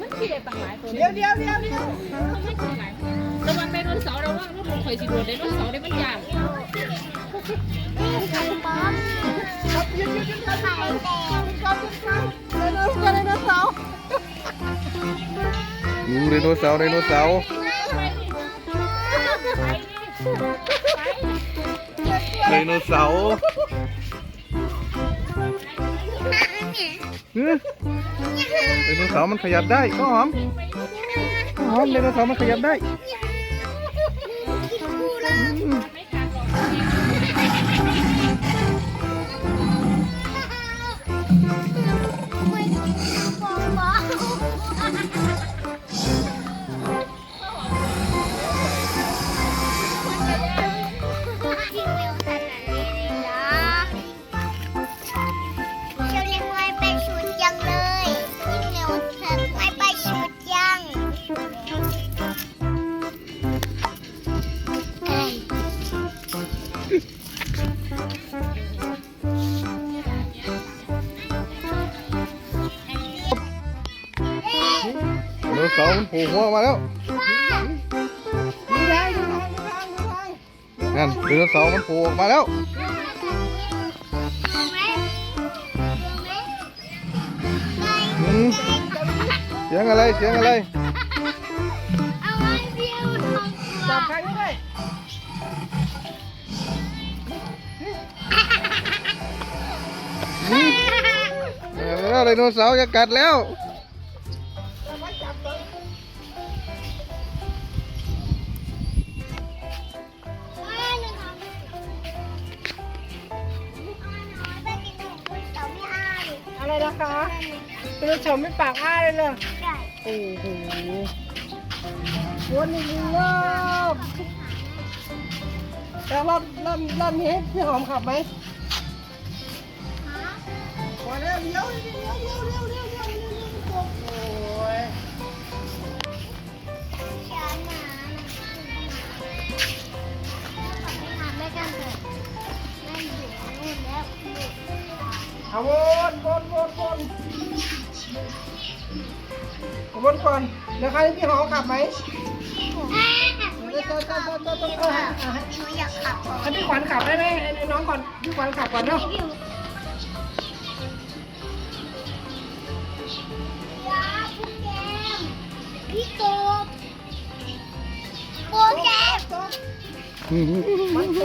มันขี่ได้ปังหลายตัวเดี๋ยวเดี๋ยวเดี๋ยวเดี๋ยวมันไม่ขี่หลายระวังไดโนเสาร์ระวังรถลงข่อยสิโดนไดโนเสาร์ได้มันยากไข่ป๊อปครับหยุดหยุดหยุดครับไข่แดงก่อนก่อนไดโนเสาร์ไดโนเสาร์ดูไดโนเสาร์ไดโนเสาร์ไปนี่ไปไดโนเสาร์เฮ้ย ไดโนเสาร์มันขยับได้ก็หอมก็หอมไดโนเสาร์มันขยับได้ไม่ สองผูกหัวมาแล้วนั่นเรือสองมันผูกมาแล้วเสียงอะไรเสียงอะไรเจับใครด้วยแล้ไรโนเสาร์จะกัดแล้ว อะไรนะคะเป็นชมไม่ปากอ้าเลยเลยโอ้โหวนอีกรอบแล้วรอบรอบรอบนี้พี่หอมขับไหมพอแล้วเดี๋ยวเดี๋ยวเดี๋ยวเดี๋ยวเดี๋ยวเดี๋ยวโอ้ยเอาวน วนวนวนวนก่อนเดี๋ยวใครพี่หอขับไหมเดี๋ยวต้องต้องต้องต้องต้องเออให้ให้หนูอยากขับก่อนให้พี่ขวัญขับได้ไหมให้น้องก่อนพี่ขวัญขับก่อนเนาะพี่โตโปแกมันโต